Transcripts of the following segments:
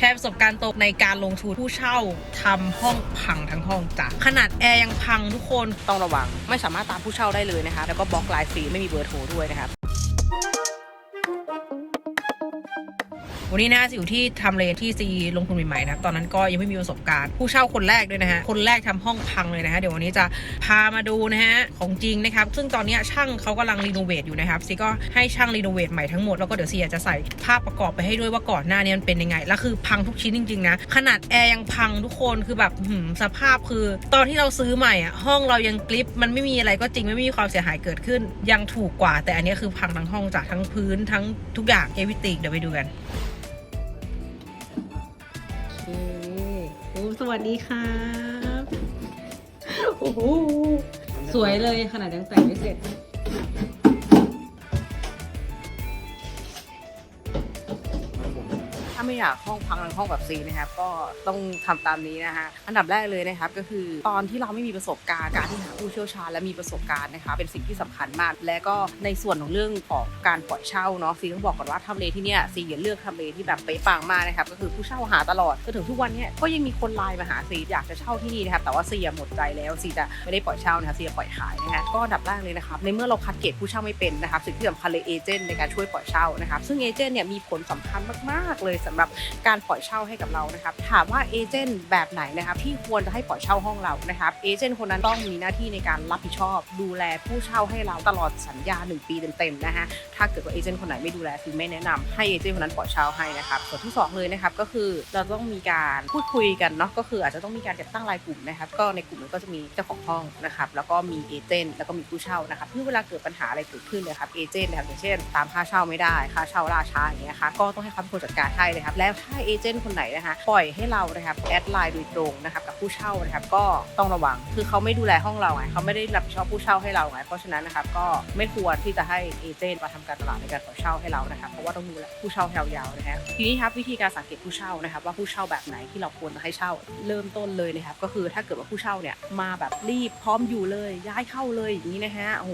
ชร์ประสบการณ์ตกในการลงทุนผู้เช่าทำห้องพังทั้งห้องจ้ะขนาดแอร์ยังพังทุกคนต้องระวัง ไม่สามารถตามผู้เช่าได้เลยนะคะแล้วก็บล็อกไลน์ฟรีไม่มีเบอร์โทรด้วยนะครับ วันนี้นะอยู่ที่ทำเลที่ซีลงทุนใหม่ๆนะครับตอนนั้นก็ยังไม่มีประสบการณ์ ผู้เช่าคนแรกด้วยนะฮะคนแรกทำห้องพังเลยนะฮะเดี๋ยววันนี้จะพามาดูนะฮะของจริงนะครับซึ่งตอนนี้ช่างเขากำลังรีโนเวทอยู่นะครับซีก็ให้ช่างรีโนเวทใหม่ทั้งหมดแล้วก็เดี๋ยวซีอยากจะใส่ภาพประกอบไปให้ด้วยว่าก่อนหน้านี้มันเป็นยังไงแล้วคือพังทุกชิ้นจริงๆนะขนาดแอร์ยังพังทุกคนคือแบบหืมสภาพคือ ตอนที่เราซื้อใหม่อะห้องเรายังกริปมันไม่มีอะไรก็จริงไม่มีความเสียหายเกิดขึ้นยังถูกกว่า แต่อันนี้คือพังทั้งห้องจากทั้งพื้นทั้งทุกอย่างเอวิติกเดี๋ยวไปดูกัน เคโอ้สวัสดีครับโอ้โหสวยเลยขนาดยังแต่งไม่เสร็จาไม่อยากห้องพังทั้งห้องแบบซีนะครับก็ต้องทำตามนี้นะฮะอันดับแรกเลยนะครับก็คือตอนที่เราไม่มีประสบการณ์การที่หาผู้เชี่ยวชาญและมีประสบการณ์นะคะเป็นสิ่งที่สำคัญมาก และก็ในส่วนของเรื่องของการปล่อยเช่าเนาะซีต้องบอกก่อนว่าทำเลที่เนี่ยซีอย่าเลือกทำเลที่แบบเป๊ะปังมากนะครับก็คือผู้เช่าหาตลอดจนถึงทุกวันเนี้ก็ยังมีคนไลน์มาหาซีอยากจะเช่าที่นี่นะครับแต่ว่าซีหมดใจแล้วซีจะไม่ได้ปล่อยเช่านะคะซีจะปล่อยขายนะฮะก็อันดับแรกเลยนะครับในเมื่อเราคัดเกรดผู้เช่าไม่เป็นนะครับสิ่งที่สำคัญเลยเอเจนต์ในการช่วยปล่อยเช่านะครับซึ่งเอเจนต์เนี่ยมีผลสำคัญมากๆเลยสำหรับการปล่อยเช่าให้กับเรานะครับถามว่าเอเจนต์แบบไหนนะครับที่ควรจะให้ปล่อยเช่าห้องเรานะครับเอเจนต์คนนั้นต้องมีหน้าที่ในการรับผิดชอบ ดูแลผู้เช่าให้เราตลอดสัญญา 1 ปีเต็มๆนะฮะถ้าเกิดว่าเอเจนต์คนไหนไม่ดูแลคือไม่แนะนำให้เอเจนต์คนนั้นปล่อยเช่าให้นะครับส่วนที่สองเลยนะครับก็คือเราต้องมีการพูดคุยกันเนาะก็คืออาจจะต้องมีการจัดตั้งรายกลุ่มนะครับก็ในกลุ่มนั้นก็จะมีเจ้าของห้องนะครับแล้วก็มีเอเจนต์แล้วก็มีผู้เช่านะครับเพื่อเวลาเกิดปัญหาอะไรเกิดขึ้นนะครับเอเจนต์นะครับอย่างเช่น ตามค่าเช่าไม่ได้ค่าเช่าล่าช้าอย่างเงี้ยค่ะก็ต้องให้เขาเป็นคนจัดการให้ครับแล้วถ้าเอเจนต์คนไหนนะคะปล่อยให้เรานะครับแอดไลน์โดยตรงนะครับกับผู้เช่านะครับก็ต้องระวังคือเขาไม่ดูแลห้องเราไงเขาไม่ได้รับผิดชอบผู้เช่าให้เราไงเพราะฉะนั้นนะครับก็ไม่ควรที่จะให้เอเจนต์มาทำการตลาดในการปล่อเช่าให้เรานะครับเพราะว่าต้องดูแลผู้เช่ายาวๆนะฮะทีนี้ครับวิธีการสังเกตผู้เช่านะครับว่าผู้เช่าแบบไหนที่เราควรจะให้เช่าเริ่มต้นเลยนะครับก็คือถ้าเกิดว่าผู้เช่าเนี่ยมาแบบรีบพร้อมอยู่เลยย้ายเข้าเลยอย่างนี้นะฮะโอ้โห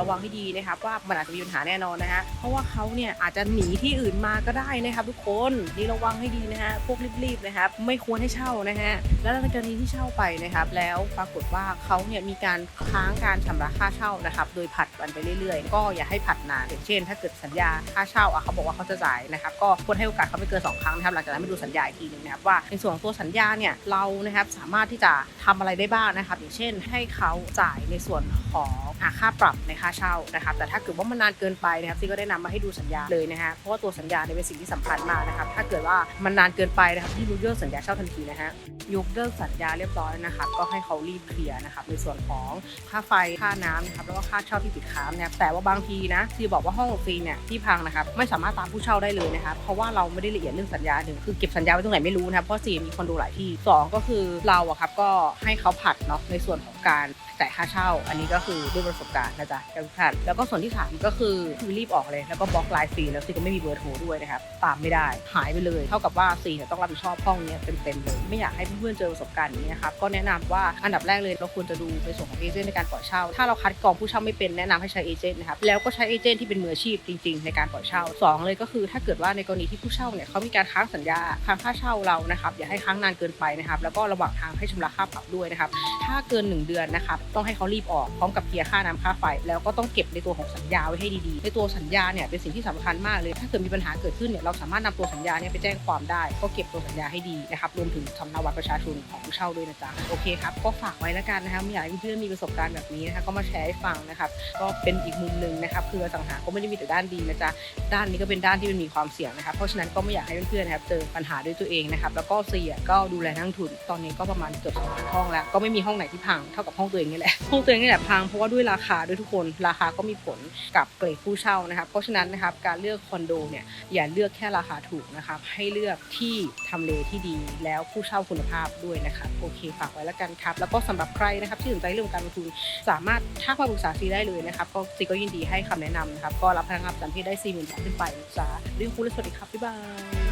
ระวังให้ดีนะครับว่ามันอาจจะมีปัญหาแน่นอนนะฮะเพราะว่าเขาเนี่ยอาจจะหนีที่อื่นมาก็ได้นะครับทุกคนนี่ระวังให้ดีนะฮะพวกรีบๆนะครับไม่ควรให้เช่านะฮะแล้วในกรณีที่เช่าไปนะครับ แล้วปรากฏว่าเขาเนี่ยมีการค้างการชำระค่าเช่านะครับ โดยผัดวันไปเรื่อยๆ ก็อย่าให้ผัดนานอย่างเช่น ถ้าเกิดสัญญาค่าเช่าอะเขาบอกว่าเขาจะจ่ายนะครับก็ควรให้โอกาสเขาไม่เกินสองครั้งนะครับหลังจากนั้นไปดูสัญญาอีกทีหนึงนะครับว่าในส่วนของตัวสัญญาเนี่ยเรานะครับสามารถที่จะทำอะไรได้บ้างนะครับ อย่างเช่น ให้เขาจ่ายในส่วนของ ค่าปรับในค่าเช่านะครับแต่ถ้าเกิดว่ามันนานเกินไปนะครับซีก็ได้นำมาให้ดูสัญญาเลยนะฮะเพราะว่าตัวสัญญาเนี่ยเป็นสิ่งที่สำคัญมากนะครับถ้าเกิดว่ามันนานเกินไปนะครับที่ยกเลิกสัญญาเช่าทันทีนะฮะยกเลิกสัญญาเรียบร้อยนะครับก็ให้เขารีบเคลียร์นะครับในส่วนของค่าไฟค่าน้ำนะครับแล้วก็ค่าเช่าที่ติดค้างนะครับแต่ว่าบางทีนะซีบอกว่าห้องฟรีเนี่ยที่พังนะครับไม่สามารถตามผู้เช่าได้เลยนะครับเพราะว่าเราไม่ได้ละเอียดเรื่องสัญญาหนึ่งคือเก็บสัญญาไว้ตรงไหนไม่รู้นะครับเพราะซีมีคนดูหลายที่สองก็คือเราอะครับก็ให้เขาผัดเนาะในส่วนของการจ่ายค่าเช่า อันนี้ก็คือด้วยประสบการณ์นะจ๊ะทุกท่านแล้วก็ส่วนที่สามก็คือคือรีบออกเลยแล้วก็บล็อกไลน์ฟรีแล้วซีก็ไม่มีเบอร์โทรด้วยนะครับตามไม่ได้หายไปเลย เท่ากับว่าซีเนี่ยต้องรับผิดชอบห้องเนี้ยเต็มๆเลยไม่อยากให้เพื่อนๆเจอประสบการณ์นี้นะครับก็แนะนำว่าอันดับแรกเลยเราควรจะดูในส่วนของเอเจนต์ในการปล่อยเช่า ถ้าเราคัดกรองผู้เช่าไม่เป็นแนะนำให้ใช้เอเจนต์นะครับแล้วก็ใช้เอเจนต์ที่เป็นมืออาชีพจริง ๆ ในการปล่อยเช่าสองเลยก็คือ ถ้าเกิดว่าในกรณีที่ผู้เช่าเนี่ยเขามีการค้างสัญญาค้างค่าเช่าเรานะครับอย่าให้ค้างนานเกินไปนะครับแล้วก็ระหว่างทางให้ชำระค่าปรับด้วยนะครับถ้าเกิน 1 เดือนนะครับต้องให้เขารีบออกพร้อมกับเคลียร์ค่าน้ำค่าไฟ แล้วก็ต้องเก็บในตัวของสัญญาไว้ให้ดีๆ ในตัวสัญญาเนี่ยเป็นสิ่งที่สำคัญมากเลย ถ้าเกิดมีปัญหาเกิดขึ้นเนี่ยเราสามารถนำตัวสัญญาเนี่ยไปแจ้งความได้ ก็เก็บตัวสัญญาให้ดีนะครับรวมถึงสำเนาบัตรประชาชนของผู้เช่าด้วยนะจ๊ะโอเคครับก็ฝากไว้แล้วกันนะครับไม่อยากให้เพื่อนมีประสบการณ์แบบนี้นะคะก็มาแชร์ให้ฟังนะครับก็เป็นอีกมุมหนึ่งนะครับคือสังหาก็ไม่ได้มีแต่ด้านดีนะจ๊ะด้านนี้ก็เป็นด้านที่มันมีความเสี่ยงนะครับเพราะฉะนั้นก็ไม่อยากให้เพื่อนๆนะครับเจอปัญหาด้วยตัวเองนะครับแล้วก็เสี่ยก็ดูแลนักลงทุนตอนนี้ก็ประมาณเกือบสองห้องแล้ว ก็ไม่มีห้องไหนที่พังเท่ากับห้องตัวเองนี่แหละห้องตัวเองนี่แหละพังเพราะว่าด้วยราคาด้วยทุกคนราคาก็มีผลกับเกรดผู้เช่านะครับเพราะฉะนั้นนะครับการเลือกคอนโดเนี่ยอย่าเลือกแค่ราคาถูกนะครับให้เลือกที่ทำเลที่ดีแล้วผู้เช่าคุณภาพด้วยนะครับโอเคฝากไว้แล้วกันครับ แล้วก็สำหรับใครนะครับที่สนใจเรื่องการลงทุนสามารถทักมาปรึกษาซีได้เลยนะครับก็ซีก็ยินดีให้คำแนะนำนะครับก็รับพนักงานประจำที่ได้4 0 0 0 0บาทขึ้นไปนะจ๊ะเรื่องคุณและสวัสดีครับบ๊ายบาย